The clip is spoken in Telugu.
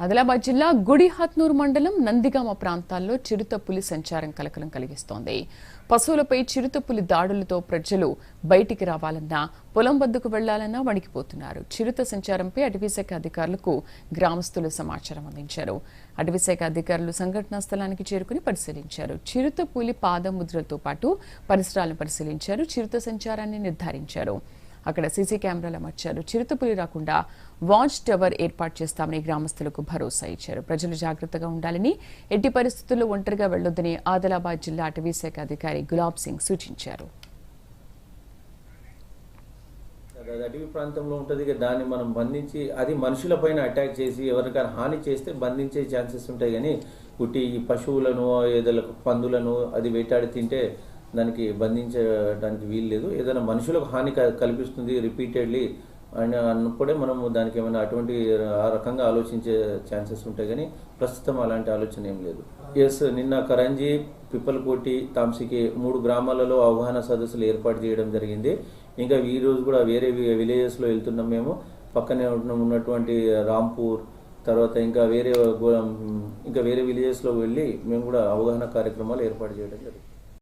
ఆదిలాబాద్ జిల్లా గుడిహత్నూర్ మండలం నందిగామ ప్రాంతాల్లో చిరుత పులి సంచారం కలకలం కలిగిస్తోంది. పశువులపై చిరుత పులి దాడులతో ప్రజలు బయటికి రావాలన్నా పొలం వద్దకు వెళ్ళాలన్నా వణికిపోతున్నారు. చిరుత సంచారంపై అటవీశాఖ అధికారులకు గ్రామస్తులు సమాచారం అందించారు. అటవీశాఖ అధికారులు సంఘటనా స్థలానికి చేరుకుని పరిశీలించారు. చిరుత పులి పాదముద్రలతో పాటు పరిసరాలను పరిశీలించారు. చిరుత సంచారాన్ని నిర్ధారించారు. అక్కడ సీసీ కెమెరాలు అమర్చారు చిరుతపులి రాకుండా వాచ్ టవర్ ఏర్పాటు చేస్తామని గ్రామస్తులకు భరోసా ఇచ్చారు. ప్రజలు జాగ్రత్తగా ఉండాలని ఎట్టి పరిస్థితుల్లో ఒంటరిగా వెళ్ళొద్దని ఆదిలాబాద్ జిల్లా అటవీ శాఖ అధికారి గులాబ్ సింగ్ సూచించారు. అటవీ ప్రాంతంలో ఉంటుంది దాన్ని మనం బంధించి అది మనుషులపైన అటాక్ చేసి ఎవరికైనా హాని చేస్తే బంధించే ఛాన్సెస్ ఉంటాయి. కానీ పుట్టి ఈ పశువులను ఏదో పందులను అది వేటాడి తింటే దానికి బంధించడానికి వీలు లేదు. ఏదైనా మనుషులకు హాని క- కల్పిస్తుంది రిపీటెడ్లీ అని అన్నప్పుడే మనము దానికి ఏమైనా అటువంటి ఆ రకంగా ఆలోచించే ఛాన్సెస్ ఉంటాయి కానీ ప్రస్తుతం అలాంటి ఆలోచన ఏం లేదు. ఎస్ నిన్న కరంజీ పిప్పలకోటి తాంసికి మూడు గ్రామాలలో అవగాహన సదస్సులు ఏర్పాటు చేయడం జరిగింది. ఇంకా ఈ రోజు కూడా వేరే విలేజెస్లో వెళ్తున్నాం మేము. పక్కనే ఉన్నటువంటి రాంపూర్ తర్వాత ఇంకా వేరే గో- ఇంకా వేరే విలేజెస్లో వెళ్ళి మేము కూడా అవగాహన కార్యక్రమాలు ఏర్పాటు చేయడం జరిగింది